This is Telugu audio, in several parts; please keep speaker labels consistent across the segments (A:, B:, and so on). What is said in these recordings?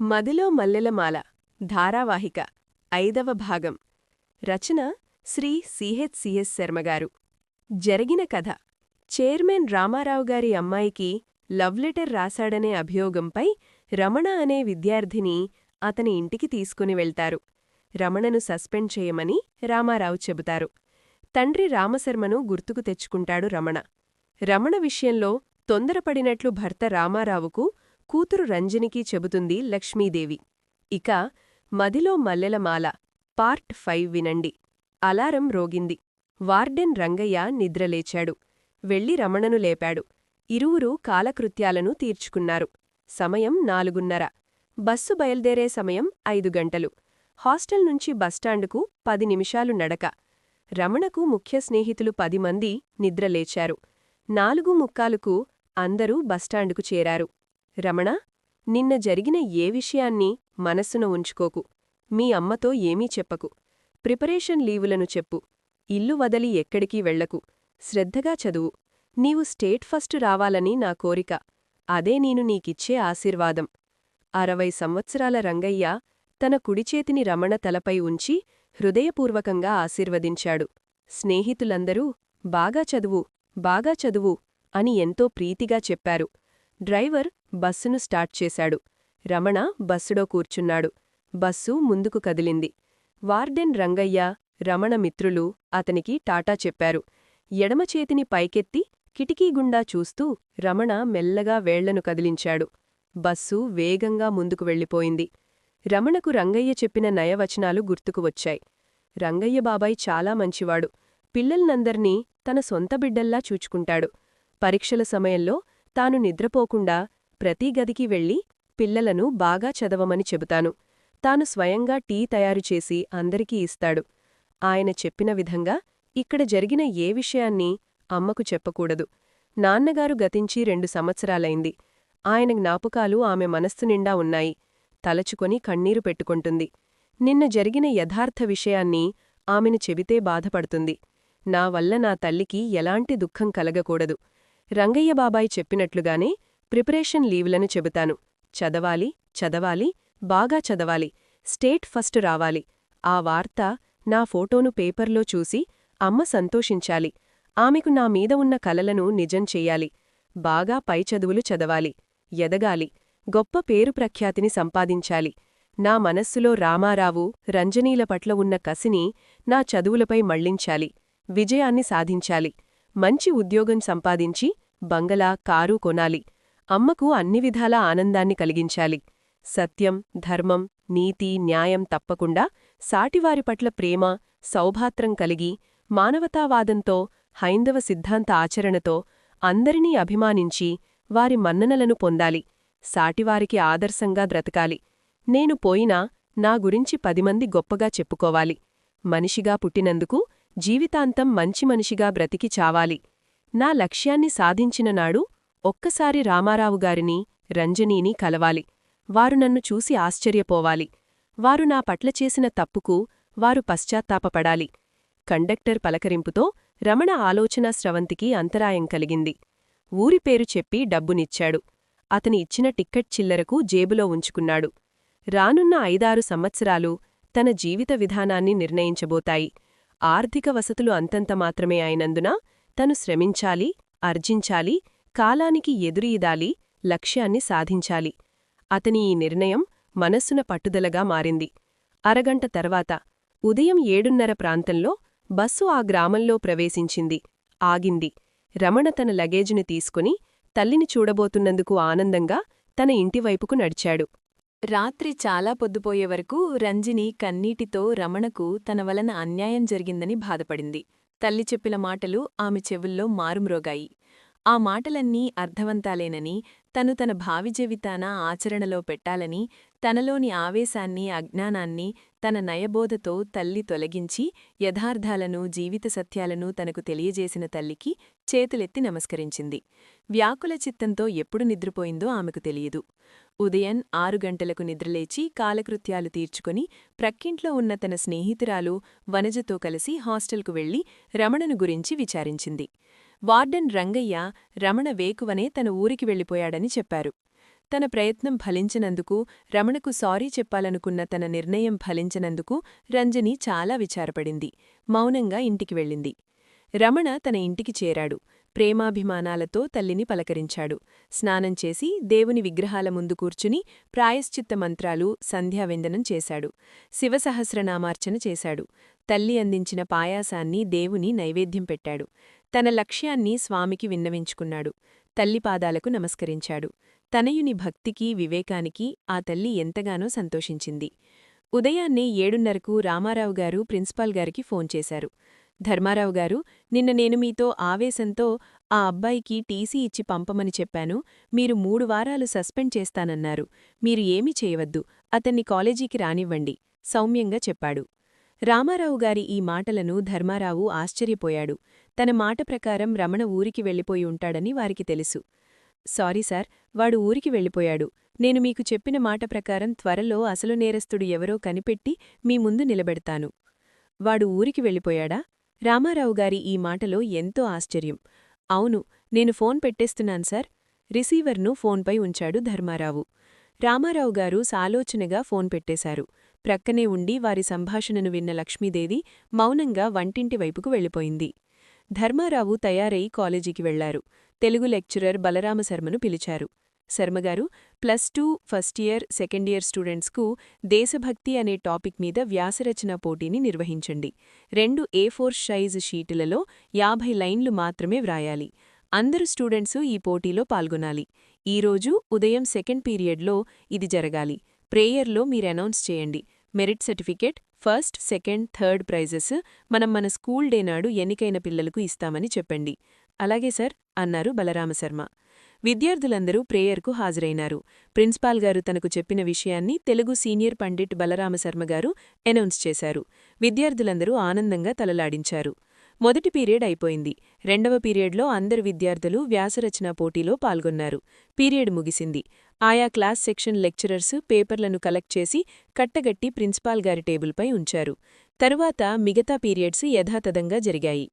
A: మదిలో మల్లెలమాల ధారావాహిక ఐదవ భాగం. రచన శ్రీ సిహెచ్సిఎస్ శర్మగారు జరిగిన కథ. చైర్మన్ రామారావు గారి అమ్మాయికి లవ్ లెటర్ రాశాడనే అభియోగంపై రమణ అనే విద్యార్థిని అతని ఇంటికి తీసుకుని వెళ్తారు. రమణను సస్పెండ్ చేయమని రామారావు చెబుతారు. తండ్రి రామశర్మను గుర్తుకు తెచ్చుకుంటాడు రమణ. రమణ విషయంలో తొందరపడినట్లు భర్త రామారావుకు కూతురు రంజనికి చెబుతుంది లక్ష్మీదేవి. ఇక మదిలో మల్లెలమాల పార్ట్ ఫైవ్ వినండి. అలారం రోగింది. వార్డెన్ రంగయ్య నిద్రలేచాడు. వెళ్ళి రమణను లేపాడు. ఇరువురు కాలకృత్యాలను తీర్చుకున్నారు. సమయం నాలుగున్నర. బస్సు బయల్దేరే సమయం ఐదు గంటలు. హాస్టల్ నుంచి బస్టాండుకు పది నిమిషాలు నడక. రమణకు ముఖ్య స్నేహితులు పది మంది నిద్రలేచారు. నాలుగు ముక్కాలుకు అందరూ బస్టాండుకు చేరారు. రమణ నిన్న జరిగిన ఏ విషయాన్ని మనస్సున ఉంచుకోకు. మీ అమ్మతో ఏమీ చెప్పకు. ప్రిపరేషన్ లీవులను చెప్పు. ఇల్లు వదలి ఎక్కడికీ వెళ్ళకు శ్రద్ధగా చదువు. నీవు స్టేట్ ఫస్ట్ రావాలని నా కోరిక. అదే నేను నీకిచ్చే ఆశీర్వాదం. అరవై సంవత్సరాల రంగయ్య తన కుడిచేతిని రమణ తలపై ఉంచి హృదయపూర్వకంగా ఆశీర్వదించాడు. స్నేహితులందరూ బాగా చదువు బాగా చదువు అని ఎంతో ప్రీతిగా చెప్పారు. డ్రైవర్ బస్సును స్టార్ట్ చేశాడు. రమణ బస్సులో కూర్చున్నాడు. బస్సు ముందుకు కదిలింది. వార్డెన్ రంగయ్య రమణ మిత్రులు అతనికి టాటా చెప్పారు. ఎడమచేతిని పైకెత్తి కిటికీగుండా చూస్తూ రమణ మెల్లగా వేళ్ళను కదిలించాడు. బస్సు వేగంగా ముందుకు వెళ్ళిపోయింది. రమణకు రంగయ్య చెప్పిన నయవచనాలు గుర్తుకు వచ్చాయి. రంగయ్య బాబాయ్ చాలా మంచివాడు. పిల్లల్నందర్నీ తన సొంత బిడ్డల్లా చూచుకుంటాడు. పరీక్షల సమయంలో తాను నిద్రపోకుండా ప్రతి గదికి వెళ్ళి పిల్లలను బాగా చదవమని చెబుతాను. తాను స్వయంగా టీ తయారుచేసి అందరికీ ఇస్తాడు. ఆయన చెప్పిన విధంగా ఇక్కడ జరిగిన ఏ విషయాన్ని అమ్మకు చెప్పకూడదు. నాన్నగారు గతించి రెండు సంవత్సరాలైంది. ఆయన జ్ఞాపకాలు ఆమె మనస్సు నిండా ఉన్నాయి. తలచుకొని కన్నీరు పెట్టుకుంటుంది. నిన్న జరిగిన యథార్థ విషయాన్ని ఆమెను చెబితే బాధపడుతుంది. నా వల్ల నా తల్లికి ఎలాంటి దుఃఖం కలగకూడదు. రంగయ్యబాబాయి చెప్పినట్లుగానే ప్రిపరేషన్ లీవ్లను చెబుతాను. చదవాలి చదవాలి బాగా చదవాలి. స్టేట్ ఫస్ట్ రావాలి. ఆ వార్త నా ఫోటోను పేపర్లో చూసి అమ్మ సంతోషించాలి. ఆమెకు నా మీద ఉన్న కలలను నిజం చెయ్యాలి బాగా పై చదువులు చదవాలి. ఎదగాలి. గొప్ప పేరు ప్రఖ్యాతిని సంపాదించాలి. నా మనస్సులో రామారావు రంజనీల పట్ల ఉన్న కసిని నా చదువులపై మళ్ళించాలి. విజయాన్ని సాధించాలి. మంచి ఉద్యోగం సంపాదించి బంగళా కారు కొనాలి. అమ్మకు అన్ని విధాలా ఆనందాన్ని కలిగించాలి. సత్యం ధర్మం నీతి న్యాయం తప్పకుండా సాటివారి పట్ల ప్రేమ సౌభాత్రం కలిగి మానవతావాదంతో హైందవ సిద్ధాంత ఆచరణతో అందరినీ అభిమానించి వారి మన్ననలను పొందాలి. సాటివారికి ఆదర్శంగా బ్రతకాలి. నేను పోయినా నా గురించి పదిమంది గొప్పగా చెప్పుకోవాలి. మనిషిగా పుట్టినందుకు జీవితాంతం మంచి మనిషిగా బ్రతికి చావాలి. నా లక్ష్యాన్ని సాధించిన నాడు ఒక్కసారి రామారావుగారిని రంజనీని కలవాలి. వారు నన్ను చూసి ఆశ్చర్యపోవాలి. వారు నా పట్ల చేసిన తప్పుకు వారు పశ్చాత్తాపపడాలి. కండక్టర్ పలకరింపుతో రమణ ఆలోచనా స్రవంతికి అంతరాయం కలిగింది. ఊరి పేరు చెప్పి డబ్బునిచ్చాడు. అతని ఇచ్చిన టిక్కెట్ చిల్లరకు జేబులో ఉంచుకున్నాడు. రానున్న ఐదారు సంవత్సరాలు తన జీవిత విధానాన్ని నిర్ణయించబోతాయి. ఆర్థిక వసతులు అంతంత మాత్రమే అయినందున తను శ్రమించాలి అర్జించాలి కాలానికి ఎదురీదాలి లక్ష్యాన్ని సాధించాలి. అతని ఈ నిర్ణయం మనస్సున పట్టుదలగా మారింది. అరగంట తర్వాత ఉదయం ఏడున్నర ప్రాంతంలో బస్సు ఆ గ్రామంలో ప్రవేశించింది. ఆగింది. రమణ తన లగేజుని తీసుకుని తల్లిని చూడబోతున్నందుకు ఆనందంగా తన ఇంటివైపుకు నడిచాడు.
B: రాత్రి చాలా పొద్దుపోయే వరకు రంజిని కన్నీటితో రమణకు తన వలన అన్యాయం జరిగిందని బాధపడింది. తల్లి చెప్పిన మాటలు ఆమె చెవుల్లో మారుమ్రోగాయి. ఆ మాటలన్నీ అర్థవంతాలేనని తను తన భావి జీవితాన ఆచరణలో పెట్టాలని తనలోని ఆవేశాన్ని అజ్ఞానాన్ని తన నయబోధతో తల్లి తొలగించి యథార్థాలను జీవిత సత్యాలను తనకు తెలియజేసిన తల్లికి చేతులెత్తి నమస్కరించింది. వ్యాకుల చిత్తంతో ఎప్పుడు నిద్రపోయిందో ఆమెకు తెలియదు. ఉదయం ఆరు గంటలకు నిద్రలేచి కాలకృత్యాలు తీర్చుకుని ప్రక్కింట్లో ఉన్న తన స్నేహితురాలు వనజతో కలిసి హాస్టల్కు వెళ్ళి రమణను గురించి విచారించింది. వార్డెన్ రంగయ్య రమణ వేకువనే తన ఊరికి వెళ్ళిపోయాడని చెప్పారు. తన ప్రయత్నం ఫలించినందుకు రమణకు సారీ చెప్పాలనుకున్న తన నిర్ణయం ఫలించినందుకు రంజని చాలా విచారపడింది. మౌనంగా ఇంటికి వెళ్ళింది. రమణ తన ఇంటికి చేరాడు. ప్రేమాభిమానాలతో తల్లిని పలకరించాడు. స్నానం చేసి దేవుని విగ్రహాల ముందు కూర్చుని ప్రాయశ్చిత్త మంత్రాలు సంధ్యావిందనం చేశాడు. శివసహస్రనామార్చన చేశాడు. తల్లి అందించిన పాయాసాన్ని దేవుని నైవేద్యం పెట్టాడు. తన లక్ష్యాన్ని స్వామికి విన్నవించుకున్నాడు. తల్లి పాదాలకు నమస్కరించాడు. తనయుని భక్తికి వివేకానికి ఆ తల్లి ఎంతగానో సంతోషించింది. ఉదయాన్నే ఏడున్నరకు రామారావు గారు ప్రిన్సిపాల్ గారికి ఫోన్ చేశారు. ధర్మారావు గారు నిన్న నేను మీతో ఆవేశంతో ఆ అబ్బాయికి టీసీ ఇచ్చి పంపమని చెప్పాను. మీరు మూడు వారాలు సస్పెండ్ చేస్తానన్నారు. మీరు ఏమీ చేయవద్దు. అతన్ని కాలేజీకి రానివ్వండి. సౌమ్యంగా చెప్పాడు. రామారావు గారి ఈ మాటలను ధర్మారావు ఆశ్చర్యపోయాడు. తన మాట ప్రకారం రమణ ఊరికి వెళ్ళిపోయి ఉంటాడని వారికి తెలుసు. సారీ సార్ వాడు ఊరికి వెళ్ళిపోయాడు. నేను మీకు చెప్పిన మాట ప్రకారం త్వరలో అసలు నేరస్తుడు ఎవరో కనిపెట్టి మీ ముందు నిలబెడతాను. వాడు ఊరికి వెళ్ళిపోయాడా? రామారావు గారి ఈ మాటలో ఎంతో ఆశ్చర్యం. అవును నేను ఫోన్ పెట్టేస్తున్నాను సార్. రిసీవర్ను ఫోన్పై ఉంచాడు ధర్మారావు. రామారావు గారు సాలోచనగా ఫోన్ పెట్టేశారు. ప్రక్కనే ఉండి వారి సంభాషణను విన్న లక్ష్మీదేవి మౌనంగా వంటింటి వైపుకు వెళ్ళిపోయింది. ధర్మారావు తయారై కాలేజీకి వెళ్ళారు. తెలుగు లెక్చరర్ బలరామశర్మను పిలిచారు. శర్మగారు plus two first year second year స్టూడెంట్స్కు దేశభక్తి అనే టాపిక్ మీద వ్యాసరచన పోటీని నిర్వహించండి. రెండు ఏ ఫోర్ సైజ్ షీటులలో యాభై లైన్లు మాత్రమే వ్రాయాలి. అందరు స్టూడెంట్సు ఈ పోటీలో పాల్గొనాలి. ఈరోజు ఉదయం సెకండ్ పీరియడ్లో ఇది జరగాలి. ప్రేయర్లో మీరు అనౌన్స్ చేయండి. Merit certificate first second third prizes మనం మన స్కూల్ డే నాడు ఎన్నికైన పిల్లలకు ఇస్తామని చెప్పండి. అలాగే సార్ అన్నారు బలరామశర్మ. విద్యార్థులందరూ ప్రేయర్కు హాజరైనారు. ప్రిన్సిపాల్ గారు తనకు చెప్పిన విషయాన్ని తెలుగు సీనియర్ పండిట్ బలరామశర్మ గారు అనౌన్స్ చేశారు. విద్యార్థులందరూ ఆనందంగా తలలాడించారు. మొదటి పీరియడ్ అయిపోయింది. రెండవ పీరియడ్లో అందరు విద్యార్థులు వ్యాసరచన పోటీలో పాల్గొన్నారు. పీరియడ్ ముగిసింది. ఆయా క్లాస్ సెక్షన్ లెక్చరర్స్ పేపర్లను కలెక్ట్ చేసి కట్టగట్టి ప్రిన్సిపాల్ గారి టేబుల్పై ఉంచారు. తరువాత మిగతా పీరియడ్స్ యథాతథంగా జరిగాయి.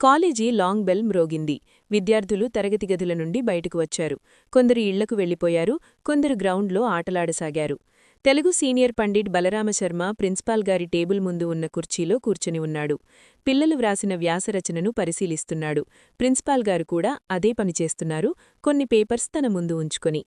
B: కాలేజీ లాంగ్ బెల్ మ్రోగింది. విద్యార్థులు తరగతి గదుల నుండి బయటకు వచ్చారు. కొందరు ఇళ్ళకు వెళ్ళిపోయారు కొందరు గ్రౌండ్లో ఆటలాడసాగారు. తెలుగు సీనియర్ పండిట్ బలరామశర్మ ప్రిన్సిపాల్ గారి టేబుల్ ముందు ఉన్న కుర్చీలో కూర్చుని ఉన్నాడు. పిల్లలు వ్రాసిన వ్యాసరచనను పరిశీలిస్తున్నాడు. ప్రిన్సిపాల్ గారు కూడా అదే పనిచేస్తున్నారు కొన్ని పేపర్స్ తన ముందు ఉంచుకొని.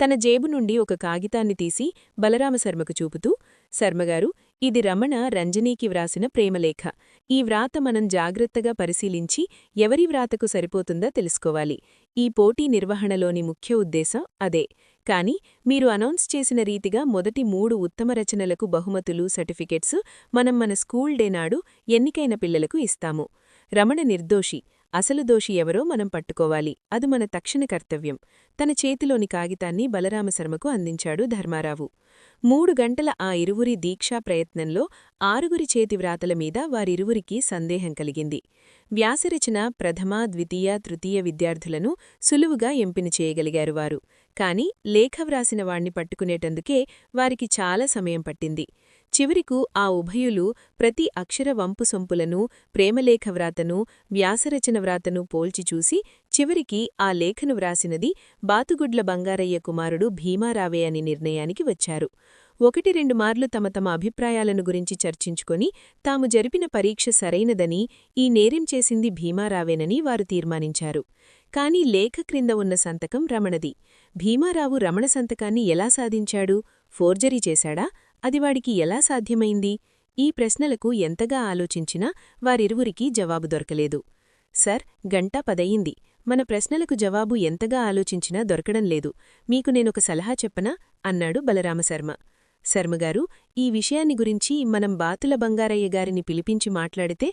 B: తన జేబు నుండి ఒక కాగితాన్ని తీసి బలరామశర్మకు చూపుతూ శర్మగారు ఇది రమణ రంజనీకి వ్రాసిన ప్రేమలేఖ. ఈ వ్రాత మనం జాగ్రత్తగా పరిశీలించి ఎవరి వ్రాతకు సరిపోతుందా తెలుసుకోవాలి. ఈ పోటీ నిర్వహణలోని ముఖ్య ఉద్దేశం అదే. కాని మీరు అనౌన్స్ చేసిన రీతిగా మొదటి మూడు ఉత్తమ రచనలకు బహుమతులు సర్టిఫికెట్స్ మనం మన స్కూల్ డే నాడు ఎన్నికైన పిల్లలకు ఇస్తాము. రమణ నిర్దోషి. అసలు దోషి ఎవరో మనం పట్టుకోవాలి. అది మన తక్షణ కర్తవ్యం. తన చేతిలోని కాగితాన్ని బలరామశర్మకు అందించాడు ధర్మారావు. మూడు గంటల ఆ ఇరువురి దీక్షా ప్రయత్నంలో ఆరుగురి చేతి వ్రాతల మీద వారిరువురికి సందేహం కలిగింది. వ్యాసరచన ప్రథమ ద్వితీయ తృతీయ విద్యార్థులను సులువుగా ఎంపిన చేయగలిగారు వారు. కాని లేఖ వ్రాసిన వాణ్ణి పట్టుకునేటందుకే వారికి చాలా సమయం పట్టింది. చివరికు ఆ ఉభయులు ప్రతి అక్షర వంపు సొంపులను ప్రేమలేఖ వ్రాతను వ్యాసరచన వ్రాతను పోల్చి చూసి చివరికి ఆ లేఖను వ్రాసినది బాతుగుడ్ల బంగారయ్య కుమారుడు భీమారావే అని నిర్ణయానికి వచ్చారు. ఒకటి రెండు మార్లు తమ తమ అభిప్రాయాలను గురించి చర్చించుకొని తాము జరిపిన పరీక్ష సరైనదని ఈ నేరం చేసింది భీమారావేనని వారు తీర్మానించారు. కాని లేఖ క్రింద ఉన్న సంతకం రమణది. భీమారావు రమణ సంతకాన్ని ఎలా సాధించాడు? ఫోర్జరీ చేశాడా? అది వాడికి ఎలా సాధ్యమైంది? ఈ ప్రశ్నలకు ఎంతగా ఆలోచించినా వారిరువురికీ జవాబు దొరకలేదు. సర్ గంటా పదయింది. మన ప్రశ్నలకు జవాబు ఎంతగా ఆలోచించినా దొరకడం లేదు. మీకు నేనొక సలహా చెప్పనా? అన్నాడు బలరామశర్మ. శర్మగారు ఈ విషయాన్ని గురించి మనం బాతుల బంగారయ్య గారిని పిలిపించి మాట్లాడితే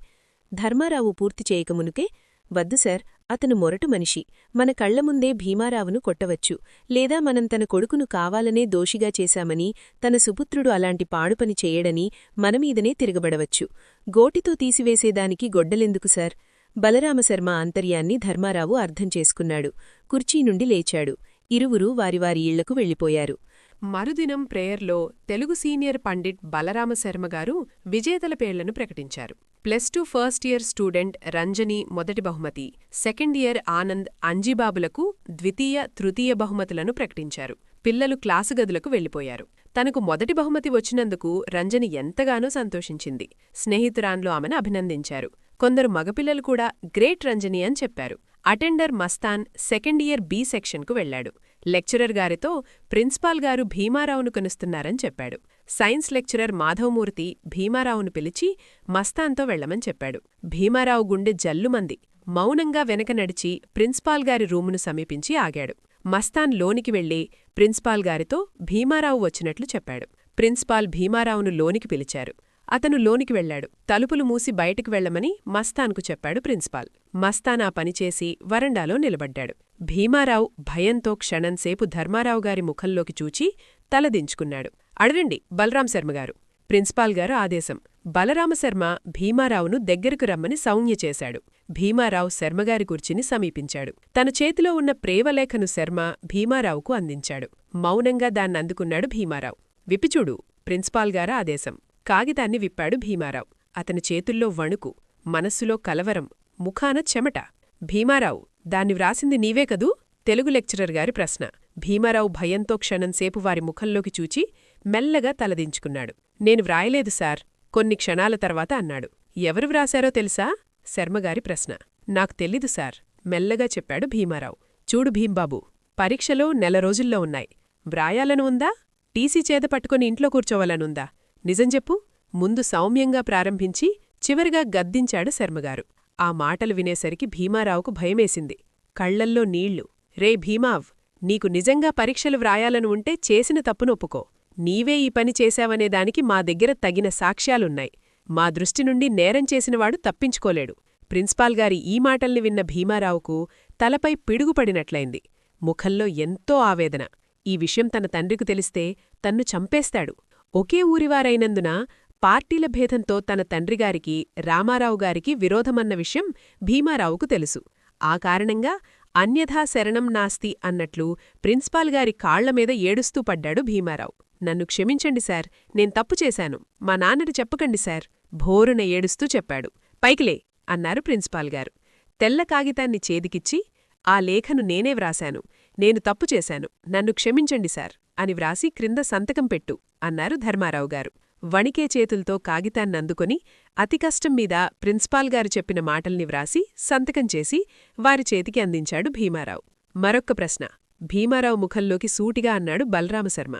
B: ధర్మారావు పూర్తి చేయకమునుకే వద్దు సార్ అతను మొరటు మనిషి. మన కళ్ళముందే భీమారావును కొట్టవచ్చు. లేదా మనం తన కొడుకును కావాలనే దోషిగా చేశామని తన సుపుత్రుడు అలాంటి పాడుపని చేయడని మనమీదనే తిరగబడవచ్చు. గోటితో తీసివేసేదానికి గొడ్డలెందుకు సార్? బలరామశర్మ ఆంతర్యాన్ని ధర్మారావు అర్థం చేసుకున్నాడు. కుర్చీ నుండి లేచాడు. ఇరువురూ వారివారి ఇళ్ళకు వెళ్ళిపోయారు
A: మరుదినం ప్రేయర్లో తెలుగు సీనియర్ పండిట్ బలరామశర్మ గారు విజేతల పేర్లను ప్రకటించారు. Plus two first year student Ranjani మొదటి బహుమతి సెకండ్ ఇయర్ ఆనంద్ అంజీబాబులకు ద్వితీయ తృతీయ బహుమతులను ప్రకటించారు. పిల్లలు క్లాసు గదులకు వెళ్ళిపోయారు. తనకు మొదటి బహుమతి వచ్చినందుకు రంజని ఎంతగానో సంతోషించింది. స్నేహితురాన్లు ఆమెను అభినందించారు. కొందరు మగపిల్లలు కూడా గ్రేట్ రంజని అని చెప్పారు. Attender Mastan second year B సెక్షన్కు వెళ్ళాడు లెక్చరర్ గారితో ప్రిన్సిపాల్ గారు భీమారావును కనుస్తున్నారని చెప్పాడు. సైన్స్ లెక్చరర్ మాధవమూర్తి భీమారావును పిలిచి మస్తాన్తో వెళ్ళమని చెప్పాడు. భీమారావు గుండె జల్లుమంది. మౌనంగా వెనక నడిచి ప్రిన్సిపాల్ గారి రూమును సమీపించి ఆగాడు. మస్తాన్ లోనికి వెళ్ళి ప్రిన్సిపాల్ గారితో భీమారావు వచ్చినట్లు చెప్పాడు. ప్రిన్సిపాల్ భీమారావును లోనికి పిలిచారు. అతను లోనికి వెళ్ళాడు తలుపులు మూసి బయటికి వెళ్ళమని మస్తాన్కు చెప్పాడు ప్రిన్సిపాల్. మస్తాన్ ఆ పనిచేసి వరండాలో నిలబడ్డాడు. భీమారావు భయంతో క్షణంసేపు ధర్మారావు గారి ముఖంలోకి చూచి తలదించుకున్నాడు అడగండి బలరాం శర్మగారు ప్రిన్సిపాల్ గారు ఆదేశం. బలరామశర్మ భీమారావును దగ్గరకు రమ్మని సౌజ్ఞ చేశాడు. భీమారావు శర్మగారి కుర్చీని సమీపించాడు. తన చేతిలో ఉన్న ప్రేవలేఖను శర్మ భీమారావుకు అందించాడు. మౌనంగా దాన్నందుకున్నాడు భీమారావు. విపిచూడు ప్రిన్సిపాల్ గారు ఆదేశం. కాగితాన్ని విప్పాడు భీమారావు. అతని చేతుల్లో వణుకు మనస్సులో కలవరం ముఖాన చెమట. భీమారావు దాన్ని వ్రాసింది నీవే కదూ? తెలుగు లెక్చరర్ గారి ప్రశ్న. భీమారావు భయంతో క్షణంసేపు వారి ముఖంలోకి చూచి మెల్లగా తలదించుకున్నాడు. నేను వ్రాయలేదు సార్. కొన్ని క్షణాల తర్వాత అన్నాడు. ఎవరు వ్రాశారో తెలుసా? శర్మగారి ప్రశ్న. నాకు తెలీదు సార్. మెల్లగా చెప్పాడు భీమారావు. చూడు భీంబాబు పరీక్షలో నెల రోజుల్లో ఉన్నాయి. వ్రాయాలను ఉందా? టీసీ చేత పట్టుకుని ఇంట్లో కూర్చోవాలనుందా నిజం చెప్పు. ముందు సౌమ్యంగా ప్రారంభించి చివరిగా గద్దించాడు శర్మగారు. ఆ మాటలు వినేసరికి భీమారావుకు భయమేసింది. కళ్ళల్లో నీళ్ళు. రే భీమావ్ నీకు నిజంగా పరీక్షలు వ్రాయాలను ఉంటే చేసిన తప్పునొప్పుకో నీవే ఈ పని చేశావనేదానికి మా దగ్గర తగిన సాక్ష్యాలున్నాయి. మా దృష్టి నుండి నేరం చేసినవాడు తప్పించుకోలేడు. ప్రిన్సిపాల్ గారి ఈ మాటల్ని విన్న భీమారావుకు తలపై పిడుగుపడినట్లయింది. ముఖంలో ఎంతో ఆవేదన. ఈ విషయం తన తండ్రికి తెలిస్తే తన్ను చంపేస్తాడు. ఒకే ఊరివారైనందున పార్టీల భేదంతో తన తండ్రిగారికి రామారావు గారికి విరోధమన్న విషయం భీమారావుకు తెలుసు. ఆ కారణంగా అన్యథా శరణం నాస్తి అన్నట్లు ప్రిన్సిపాల్ గారి కాళ్ళమీద ఏడుస్తూ పడ్డాడు భీమారావు. నన్ను క్షమించండి సార్ నేను తప్పు చేశాను. మా నాన్నని చెప్పకండి సార్ భోరున ఏడుస్తూ చెప్పాడు. పైకిలే అన్నారు ప్రిన్సిపాల్ గారు. తెల్ల కాగితాన్ని చేదికిచ్చి ఆ లేఖను నేనే వ్రాశాను. నేను తప్పు చేశాను. నన్ను క్షమించండి సార్ అని వ్రాసి క్రింద సంతకం పెట్టు అన్నారు ధర్మారావు గారు. వణికే చేతులతో కాగితాన్నందుకొని అతి కష్టం మీద ప్రిన్సిపాల్ గారు చెప్పిన మాటల్ని వ్రాసి సంతకం చేసి వారి చేతికి అందించాడు భీమారావు. మరొక్క ప్రశ్న. భీమారావు ముఖంలోకి సూటిగా అన్నాడు బలరామశర్మ.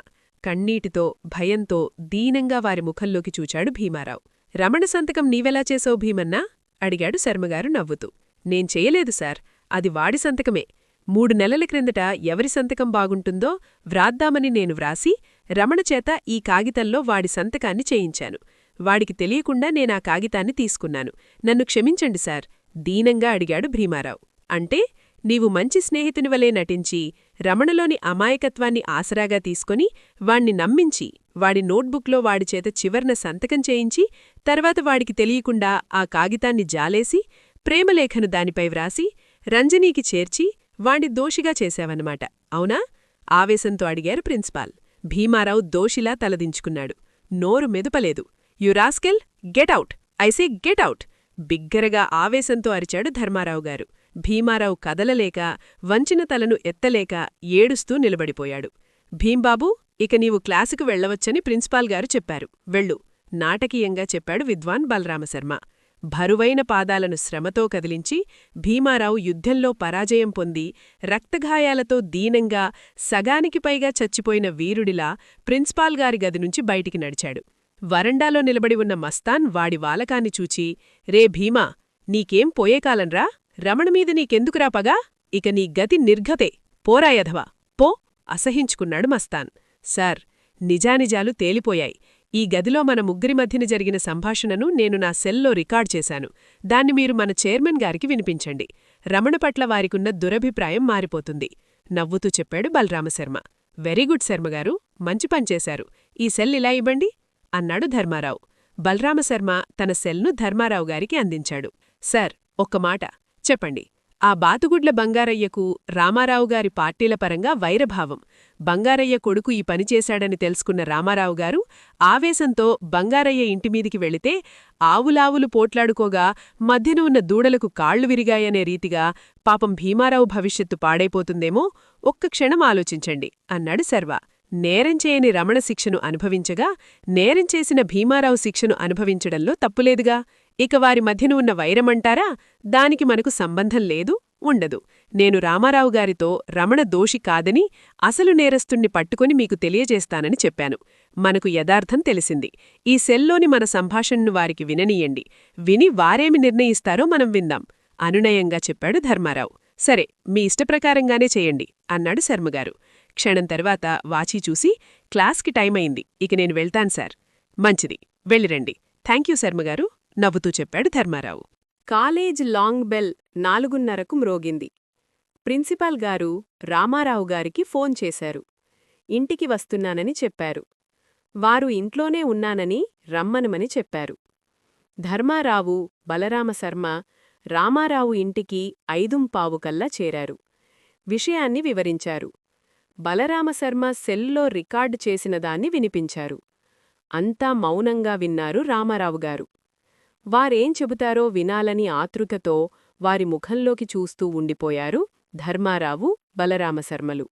A: కన్నీటితో భయంతో దీనంగా వారి ముఖంలోకి చూచాడు భీమారావు. రమణ సంతకం నీవెలా చేసావు భీమన్నా? అడిగాడు శర్మగారు నవ్వుతూ. నేను చేయలేదు సార్. అది వాడి సంతకమే. మూడు నెలల క్రిందట ఎవరి సంతకం బాగుంటుందో వ్రాద్దామని నేను వ్రాసి రమణచేత ఈ కాగితంలో వాడి సంతకాన్ని చేయించాను. వాడికి తెలియకుండా నేనా కాగితాన్ని తీసుకున్నాను. నన్ను క్షమించండి సార్ దీనంగా అడిగాడు భీమారావు. అంటే నీవు మంచి స్నేహితునివలే నటించి రమణలోని అమాయకత్వాన్ని ఆసరాగా తీసుకొని వాణ్ణి నమ్మించి వాడి నోట్బుక్లో వాడిచేత చివర్న సంతకం చేయించి తర్వాత వాడికి తెలియకుండా ఆ కాగితాన్ని జాలేసి ప్రేమలేఖను దానిపై వ్రాసి రంజనీకి చేర్చి వాణ్ణి దోషిగా చేశావన్నమాట. అవునా? ఆవేశంతో అడిగారు ప్రిన్సిపాల్. భీమారావు దోషిలా తలదించుకున్నాడు. నోరు మెదుపలేదు. యురాస్కెల్ గెటౌట్ ఐసే గెటౌట్ బిగ్గరగా ఆవేశంతో అరిచాడు ధర్మారావు గారు. భీమారావు కదలలేక వంచిన తలను ఎత్తలేక ఏడుస్తూ నిలబడిపోయాడు. భీంబాబూ ఇక నీవు క్లాసుకు వెళ్ళవచ్చని ప్రిన్సిపాల్ గారు చెప్పారు. వెళ్ళు. నాటకీయంగా చెప్పాడు విద్వాన్ బలరామశర్మ. భరువైన పాదాలను శ్రమతో కదిలించి భీమారావు యుద్ధంలో పరాజయం పొంది రక్తగాయాలతో దీనంగా సగానికి పైగా చచ్చిపోయిన వీరుడిలా ప్రిన్సిపాల్ గారి గది నుంచి బయటికి నడిచాడు. వరండాలో నిలబడి ఉన్న మస్తాన్ వాడి వాలకాన్ని చూచి రే భీమా నీకేం పోయేకాలంరా రమణమీద నీకెందుకురా పగా? ఇక నీ గతి నిర్ఘతే. పోరాయధవా. పో. అసహించుకున్నాడు మస్తాన్. సార్ నిజానిజాలు తేలిపోయాయి. ఈ గదిలో మన ముగ్గురి మధ్యన జరిగిన సంభాషణను నేను నా సెల్లో రికార్డ్ చేశాను. దాన్ని మీరు మన చైర్మన్ గారికి వినిపించండి. రమణ పట్ల వారికున్న దురభిప్రాయం మారిపోతుంది. నవ్వుతూ చెప్పాడు బలరామశర్మ వెరీగుడ్ శర్మగారు మంచి పనిచేశారు ఈ సెల్ ఇలా ఇవ్వండి అన్నాడు ధర్మారావు. బలరామశర్మ తన సెల్ను ధర్మారావు గారికి అందించాడు. సార్ ఒక్క మాట. చెప్పండి. ఆ బాతుగుడ్ల బంగారయ్యకు రామారావు గారి పార్టీల పరంగా వైరభావం. బంగారయ్య కొడుకు ఈ పని చేశాడని తెలుసుకున్న రామారావు గారు ఆవేశంతో బంగారయ్య ఇంటిమీదికి వెళితే ఆవులావులు పోట్లాడుకోగా మధ్యన ఉన్న దూడలకు కాళ్ళు విరిగాయనే రీతిగా పాపం భీమారావు భవిష్యత్తు పాడైపోతుందేమో ఒక్క క్షణం ఆలోచించండి అన్నాడు సర్వ నేరం చేయని రమణ శిక్షను అనుభవించగా నేరం చేసిన భీమారావు శిక్షను అనుభవించడంలో తప్పులేదుగా? ఇక వారి మధ్యన ఉన్న వైరమంటారా? దానికి మనకు సంబంధం లేదు ఉండదు. నేను రామారావు గారితో రమణ దోషి కాదని అసలు నేరస్తుణ్ణి పట్టుకుని మీకు తెలియజేస్తానని చెప్పాను. మనకు యథార్థం తెలిసింది. ఈ సెల్లోని మన సంభాషణను వారికి విననీయండి. విని వారేమి నిర్ణయిస్తారో మనం విందాం. అనునయంగా చెప్పాడు ధర్మారావు. సరే మీ ఇష్టప్రకారంగానే చేయండి అన్నాడు శర్మగారు. క్షణం తర్వాత వాచీ చూసి క్లాస్కి టైమయింది ఇక నేను వెళ్తాను సార్. మంచిది వెళ్ళిరండి థ్యాంక్యూ శర్మగారు. నవ్వుతూ చెప్పాడు ధర్మారావు. కాలేజ్ లాంగ్ బెల్ నాలుగున్నరకు మ్రోగింది. ప్రిన్సిపాల్ గారు రామారావు గారికి ఫోన్ చేశారు. ఇంటికి వస్తున్నానని చెప్పారు. వారు ఇంట్లోనే ఉన్నానని రమ్మనమని చెప్పారు. ధర్మారావు బలరామశర్మ రామారావు ఇంటికి ఐదుంపావుకల్లా చేరారు. విషయాన్ని వివరించారు. బలరామశర్మ సెల్లో రికార్డు చేసిన దాన్ని వినిపించారు. అంతా మౌనంగా విన్నారు రామారావు గారు. వారేం చెబుతారో వినాలని ఆతృతతో వారి ముఖంలోకి చూస్తూ ఉండిపోయారు ధర్మారావు బలరామశర్మలు.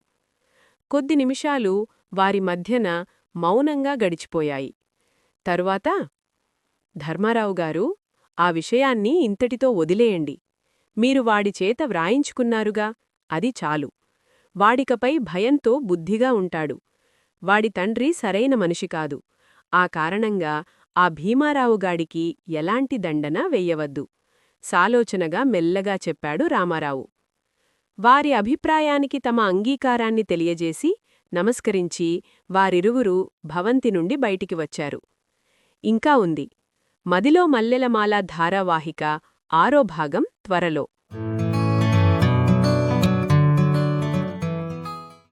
A: కొద్ది నిమిషాలు వారి మధ్యన మౌనంగా గడిచిపోయాయి. తరువాత ధర్మారావు గారు ఆ విషయాన్ని ఇంతటితో వదిలేయండి. మీరు వాడి చేత వ్రాయించుకున్నారుగా అది చాలు. వాడికపై భయంతో బుద్ధిగా ఉంటాడు. వాడి తండ్రి సరైన మనిషి కాదు. ఆ కారణంగా ఆ భీమారావుగాడికి ఎలాంటి దండన వెయ్యవద్దు సాలోచనగా మెల్లగా చెప్పాడు రామారావు. వారి అభిప్రాయానికి తమ అంగీకారాన్ని తెలియజేసి నమస్కరించి వారిరువురు భవంతి నుండి బయటికి వచ్చారు. ఇంకా ఉంది. మదిలో మల్లెలమాల ధారావాహిక ఆరో భాగం త్వరలో.